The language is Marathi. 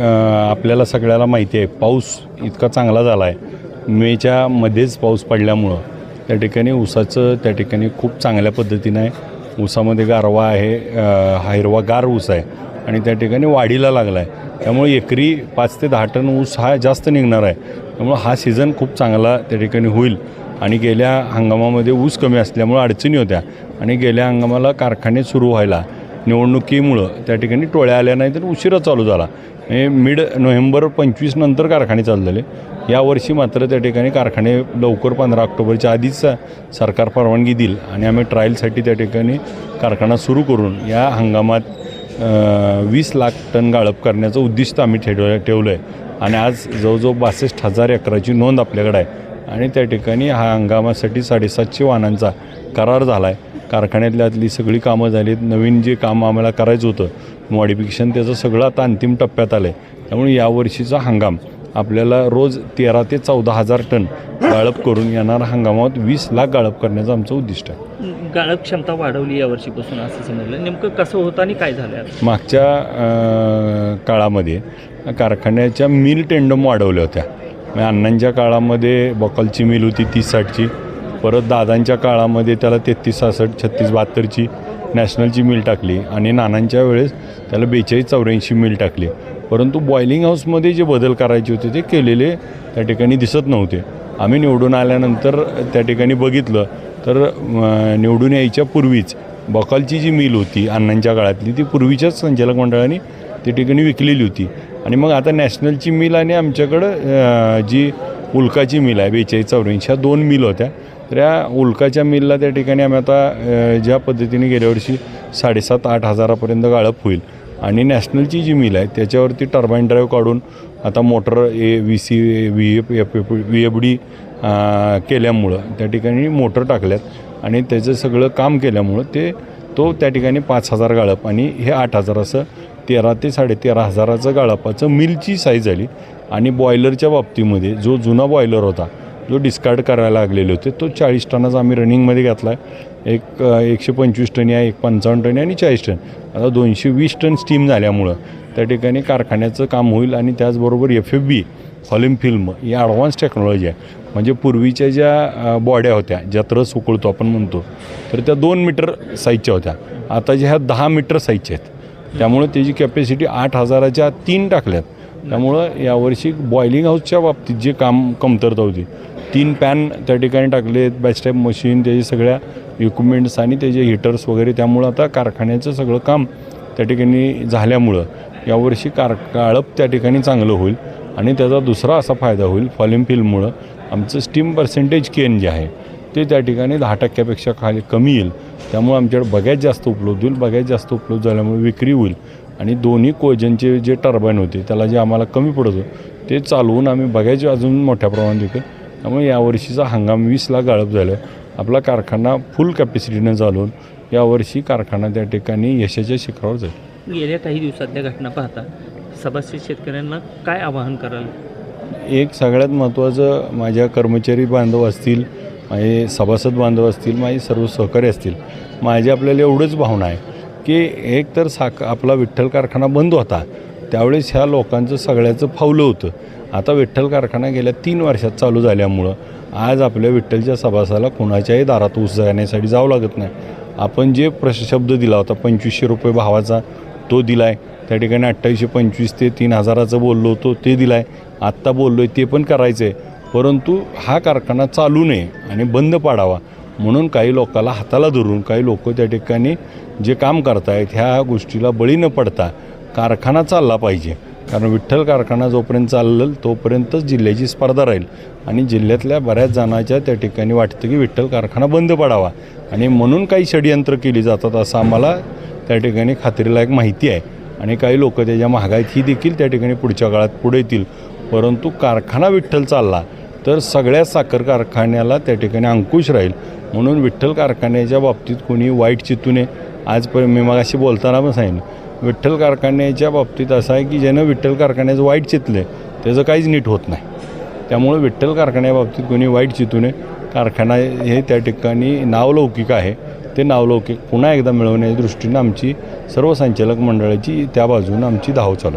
आपल्याला सगळ्याला माहिती आहे पाऊस इतका चांगला झाला आहे मेच्या मध्येच पाऊस पडल्यामुळं. त्या ठिकाणी ऊसाचं त्या ठिकाणी खूप चांगल्या पद्धतीनं आहे. ऊसामध्ये गारवा आहे हा हिरवा गार ऊस आहे आणि त्या ठिकाणी वाढीला लागला आहे त्यामुळे एकरी पाच ते दहा टन ऊस हा जास्त निघणार आहे. त्यामुळं हा सीझन खूप चांगला त्या ठिकाणी होईल. आणि गेल्या हंगामामध्ये ऊस कमी असल्यामुळं अडचणी होत्या. आणि गेल्या हंगामाला कारखाने सुरू व्हायला निवडणुकीमुळं त्या ठिकाणी टोळ्या आल्या नाही तर उशिरा चालू झाला. हे मिड नोव्हेंबर पंचवीस नंतर कारखाने चालू झाले यावर्षी मात्र त्या ठिकाणी कारखाने लवकर पंधरा ऑक्टोबरच्या आधीच सरकार परवानगी देईल आणि आम्ही ट्रायलसाठी त्या ठिकाणी कारखाना सुरू करून या हंगामात वीस लाख टन गाळप करण्याचं उद्दिष्ट आम्ही ठेव ठेवलं आहे आणि आज जवळजवळ बासष्ट हजार एकराची नोंद आपल्याकडे आहे. आणि त्या ठिकाणी हा हंगामासाठी साडेसातशे वाहनांचा करार झाला आहे कारखान्यातल्यातली सगळी कामं झालीत. नवीन जे काम आम्हाला करायचं होतं मॉडिफिकेशन त्याचं सगळं आता अंतिम टप्प्यात आलं आहे त्यामुळे यावर्षीचा हंगाम. आपल्याला रोज तेरा ते चौदा हजार टन गाळप करून येणारा हंगामात वीस लाख गाळप करण्याचं आमचं उद्दिष्ट आहे. गाळप क्षमता वाढवली या वर्षीपासून असं समजलं. नेमकं कसं होतं आणि काय झालं? मागच्या काळामध्ये कारखान्याच्या मिल टेंडम वाढवल्या होत्या. म्हणजे अण्णांच्या काळामध्ये बकलची मिल होती तीस साठची. परत दादांच्या काळामध्ये त्याला तेहतीस सहासष्ट छत्तीस बहात्तरची नॅशनलची मिल टाकली आणि नानांच्या वेळेस त्याला बेचाळीस चौऱ्याऐंशी मिल टाकली. परंतु बॉयलिंग हाऊसमध्ये जे बदल करायचे होते ते केलेले त्या ठिकाणी दिसत नव्हते. आम्ही निवडून आल्यानंतर त्या ठिकाणी बघितलं तर निवडून यायच्या पूर्वीच बकालची जी मिल होती अण्णांच्या काळातली ती पूर्वीच्याच संचालक मंडळाने त्या ठिकाणी विकलेली होती. आणि मग आता नॅशनलची मिल आणि आमच्याकडं जी उल्काची मिल आहे बेचाळीस चौऱ्याऐंशी ह्या दोन मिल होत्या. तर या उल्काच्या मिलला त्या ठिकाणी आम्ही आता ज्या पद्धतीने गेल्या वर्षी साडेसात आठ हजारापर्यंत गाळप होईल. आणि नॅशनलची जी मिल आहे त्याच्यावरती टर्बाईन ड्राईव्ह काढून आता motor A V C V F F F V F D केल्यामुळं त्या ठिकाणी मोटर टाकल्यात. आणि त्याचं सगळं काम केल्यामुळं ते तो त्या ठिकाणी पाच हजार गाळप. आणि हे आठ हजार असं तेरा ते साडेतेरा हजाराचं गाळपाचं मिलची साईज झाली. आणि बॉयलरच्या बाबतीमध्ये जो जुना बॉयलर होता जो डिस्कार्ड करायला लागलेले होते तो चाळीस टनाचा आम्ही रनिंगमध्ये घातला आहे एक एकशे पंचवीस टन आहे एक पंचावन्न टन आणि चाळीस टन. आता दोनशे वीस टन स्टीम झाल्यामुळं त्या ठिकाणी कारखान्याचं काम होईल आणि त्याचबरोबर एफ एफ बी हॉलिम फिल्म ही ॲडव्हान्स टेक्नॉलॉजी आहे. म्हणजे पूर्वीच्या ज्या बॉड्या होत्या ज्यात रस उकळतो आपण म्हणतो तर त्या दोन मीटर साईजच्या होत्या. आता ज्या ह्या दहा मीटर साईजच्या आहेत त्यामुळे त्याची कॅपॅसिटी आठ हजाराच्या तीन टाकल्यात. त्यामुळं यावर्षी बॉयलिंग हाऊसच्या बाबतीत जे काम कमतरता होती तीन पॅन त्या ठिकाणी टाकले बॅच मशीन त्याचे सगळ्या इक्विपमेंट्स आणि त्याचे हिटर्स वगैरे त्यामुळं आता कारखान्याचं सगळं काम त्या ठिकाणी झाल्यामुळं यावर्षी कार काळप त्या ठिकाणी चांगलं होईल आणि त्याचा दुसरा असा फायदा होईल फॉलिम फिल्ममुळं आमचं स्टीम पर्सेंटेज केन जे आहे ते त्या ठिकाणी दहा टक्क्यापेक्षा खाली कमी येईल. त्यामुळे आमच्याकडे बघायच जास्त उपलब्ध होईल बघायच जास्त उपलब्ध झाल्यामुळे विक्री होईल. आणि दोन्ही कोजनचे जे टर्बाईन होते त्याला जे आम्हाला कमी पडत होतं ते चालवून आम्ही बघायचे अजून मोठ्या प्रमाणात विकेल त्यामुळे यावर्षीचा हंगाम वीस लाख गाळप झालं आपला कारखाना फुल कॅपॅसिटीनं चालवून यावर्षी कारखाना त्या ठिकाणी यशाच्या शिखरावर जाईल. गेल्या काही दिवसातल्या घटना पाहता सभासद शेतकऱ्यांना काय आवाहन कराल? एक सगळ्यात महत्त्वाचं माझ्या कर्मचारी बांधव असतील माझे सभासद बांधव असतील माझे सर्व सहकारी असतील माझी आपल्याला एवढंच भावना आहे. की एक तर साख आपला विठ्ठल कारखाना बंद होता. त्यावेळेस ह्या लोकांचं सगळ्याचं फावलं होतं. आता विठ्ठल कारखाना गेल्या तीन वर्षात चालू झाल्यामुळं आज आपल्या विठ्ठलच्या सभासाला कोणाच्याही दारात ऊस जाण्यासाठी जावं लागत नाही. आपण जे प्रश शब्द दिला होता पंचवीसशे रुपये भावाचा तो दिला आहे त्या ठिकाणी अठ्ठावीसशे पंचवीस ते तीन हजाराचं बोललो होतो ते दिला आहे आत्ता बोललो आहे ते पण करायचं आहे परंतु हा कारखाना चालू नये आणि बंद पाडावा. म्हणून काही लोकाला हाताला धरून काही लोक त्या ठिकाणी जे काम करतायत ह्या गोष्टीला बळी न पडता कारखाना चालला पाहिजे. कारण विठ्ठल कारखाना जोपर्यंत चाललं तोपर्यंतच जिल्ह्याची स्पर्धा राहील. आणि जिल्ह्यातल्या बऱ्याच जणांच्या त्या ठिकाणी वाटतं की विठ्ठल कारखाना बंद पडावा. आणि म्हणून काही षडयंत्र केली जातात असं आम्हाला त्या ठिकाणी खात्रीलायक माहिती आहे. आणि काही लोक त्याच्या महागाईत ही देखील त्या ठिकाणी पुढच्या काळात पुढे येतील. परंतु कारखाना विठ्ठल चालला तर सगळ्या साखर कारखान्याला त्या ठिकाणी अंकुश राहील. म्हणून विठ्ठल कारखान्याच्या बाबतीत कोणी वाईट चितू नये. आजपर्यंत मी मगाशी बोलताना पण सांगितलं. विठ्ठल कारखान्याच्या बाबतीत असं आहे की ज्यानं विठ्ठल कारखान्याचं वाईट चितलं त्याचं काहीच नीट होत नाही. त्यामुळे विठ्ठल कारखान्याबाबतीत कोणी वाईट चितू नये. कारखाना हे त्या ठिकाणी नावलौकिक आहे. ते नावलौकिक पुन्हा एकदा मिळवण्याच्या दृष्टीनं आमची सर्व संचालक मंडळाची त्या बाजूनं आमची धाव चालू